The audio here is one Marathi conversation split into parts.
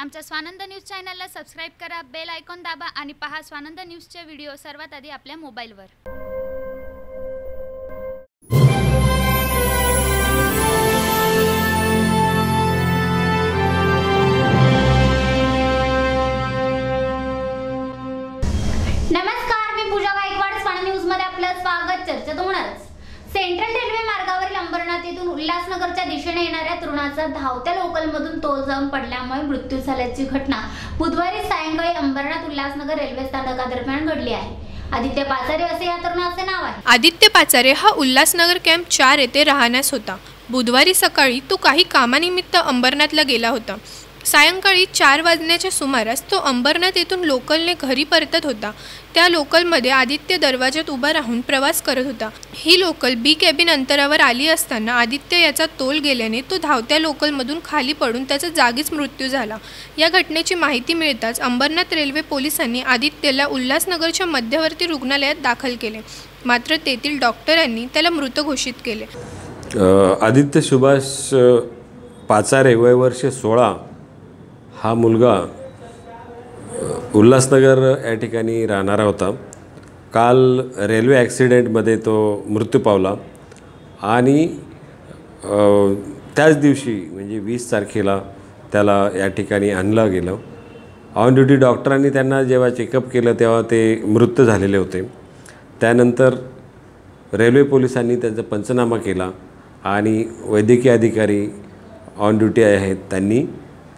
आमच्या स्वानंद न्यूज चॅनलला सबस्क्राईब करा बेल आयकॉन दाबा आणि पहा स्वानंद न्यूजचे व्हिडिओ सर्वात आधी आपल्या मोबाईलवर. नमस्कार मी पूजा गायकवाड. स्वानंद न्यूजमध्ये आपलं स्वागत. चर्चेत होणारच सेंट्रल रेल्वे मार्गावरील अंबरनाथ येथून उल्हासनगरच्या दिशेने येणाऱ्या तरुणाचा धावत्या लोकलमधून तोल जाऊन पडल्यामुळे मृत्यू झाल्याची घटना बुधवारी सायंकाळी अंबरनाथ उल्हासनगर रेल्वे स्थानकादरम्यान घडली आहे. आदित्य पाचारे असे या तरुणाचे नाव आहे. आदित्य पाचारे हा उल्हासनगर कॅम्प चार येथे राहण्यास होता. बुधवारी सकाळी तो काही कामानिमित्त अंबरनाथला गेला होता. सायंकाळी चार वाजण्याच्या सुमारास तो अंबरनाथ येथून लोकलने घरी परतत होता. त्या लोकलमध्ये आदित्य दरवाजात उभा राहून प्रवास करत होता. ही लोकल बी कॅबिन अंतरावर आली असताना आदित्य याचा तोल गेल्याने तो धावत्या लोकलमधून खाली पडून त्याचा जागीच मृत्यू झाला. या घटनेची माहिती मिळताच अंबरनाथ रेल्वे पोलिसांनी आदित्यला उल्हासनगरच्या मध्यवर्ती रुग्णालयात दाखल केले. मात्र तेथील डॉक्टरांनी त्याला मृत घोषित केले. आदित्य सुभाष पाचारे वय वर्ष सोळा हा मुलगा उल्हासनगर या ठिकाणी राहणारा होता. काल रेल्वे ॲक्सिडेंटमध्ये तो मृत्यू पावला आणि त्याच दिवशी म्हणजे वीस तारखेला त्याला या ठिकाणी आणलं गेलं. ऑन ड्युटी डॉक्टरांनी त्यांना जेव्हा चेकअप केलं तेव्हा ते मृत झालेले होते. त्यानंतर रेल्वे पोलिसांनी त्यांचा पंचनामा केला आणि वैद्यकीय अधिकारी ऑन ड्युटी आहेत त्यांनी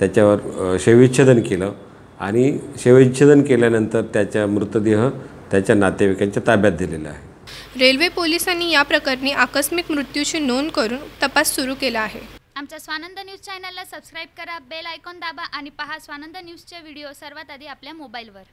त्याच्यावर अ, शवविच्छेदन केलं आणि शवविच्छेदन केल्यानंतर त्याचा मृतदेह त्याच्या नातेवाईकांच्या ताब्यात दिलेला आहे. रेल्वे पोलिसांनी या प्रकरणी आकस्मिक मृत्यूची नोंद करून तपास सुरू केला आहे. आमच्या स्वानंद न्यूज चॅनलला सबस्क्राईब करा बेल आयकॉन दाबा आणि पहा स्वानंद न्यूजचे व्हिडिओ सर्वात आधी आपल्या मोबाईलवर.